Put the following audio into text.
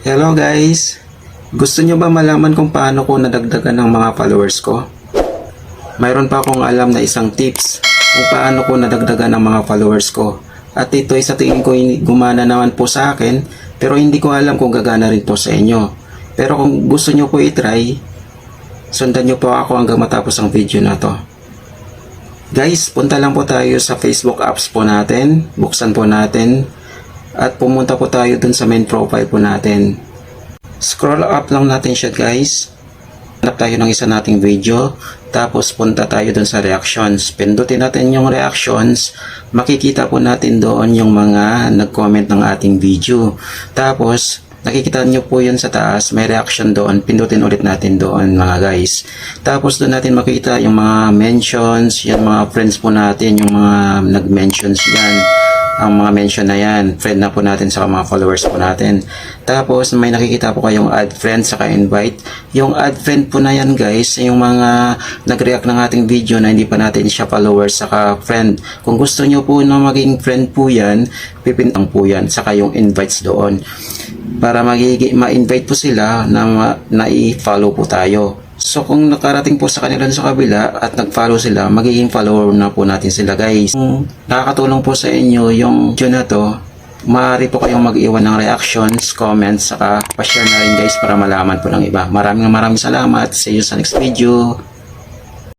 Hello guys! Gusto nyo ba malaman kung paano ko nadagdagan ng mga followers ko? Mayroon pa akong alam na isang tips kung paano ko nadagdagan ng mga followers ko. At ito ay sa tingin ko gumana naman po sa akin pero hindi ko alam kung gagana rin po sa inyo. Pero kung gusto nyo po itry, sundan nyo po ako hanggang matapos ang video na to. Guys, punta lang po tayo sa Facebook apps po natin. Buksan po natin. At pumunta po tayo dun sa main profile po natin. Scroll up lang natin siya guys. Hanap tayo ng isa nating video. Tapos punta tayo dun sa reactions. Pindutin natin yung reactions. Makikita po natin doon yung mga nag-comment ng ating video. Tapos nakikita nyo po yun sa taas. May reaction doon. Pindutin ulit natin doon mga guys. Tapos doon natin makikita yung mga mentions. Yung mga friends po natin. Yung mga nag-mentions yan ang mga mention na yan, friend na po natin sa mga followers po natin. Tapos may nakikita po kayong add friend saka invite. Yung add friend po na yan guys, yung mga nag-react ng ating video na hindi pa natin siya followers saka friend. Kung gusto nyo po na maging friend po yan, pipintang po yan saka yung invites doon. Para magigi ma-invite po sila na, na i-follow po tayo. So kung nakarating po sa kanila sa kabila at nag-follow sila, magiging follower na po natin sila guys. Kung nakakatulong po sa inyo yung video na to, maaari po kayong mag-iwan ng reactions, comments, saka pa-share na rin guys para malaman po ng iba. Maraming maraming salamat. See you sa next video.